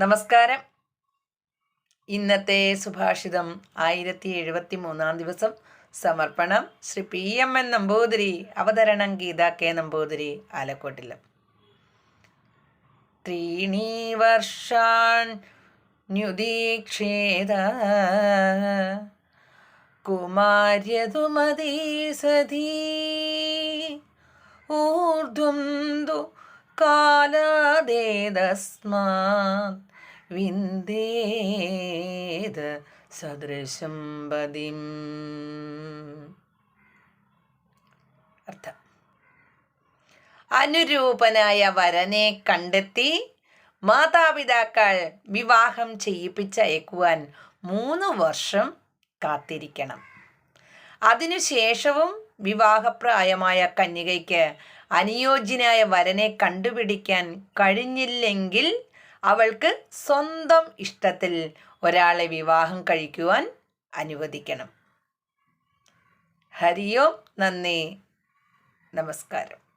നമസ്കാരം. ഇന്നത്തെ സുഭാഷിതം ആയിരത്തി എഴുപത്തി മൂന്നാം ദിവസം. സമർപ്പണം Shri P M N Namboothiri അവതരണം ഗീത കെ നമ്പൂതിരി ആലക്കോട്ടിലം. ത്രീണി വർഷാൻ ന്യുദീക്ഷേത. കുമാര്യതുമതീ സതീ. ഊർധ്വം വിന്ദേത സദൃശം പതിം. അർത്ഥം. അനുരൂപനായ വരനെ കണ്ടെത്തി മാതാപിതാക്കൾ വിവാഹം ചെയ്യിപ്പിച്ചയക്കുവാൻ മൂന്ന് വർഷം കാത്തിരിക്കണം. അതിനുശേഷവും വിവാഹപ്രായമായ കന്യകയ്ക്ക് അനുയോജ്യനായ വരനെ കണ്ടുപിടിക്കാൻ കഴിഞ്ഞില്ലെങ്കിൽ അവൾക്ക് സ്വന്തം ഇഷ്ടത്തിൽ ഒരാളെ വിവാഹം കഴിക്കുവാൻ അനുവദിക്കണം. ഹരിയോം നന്ദി. നമസ്കാരം.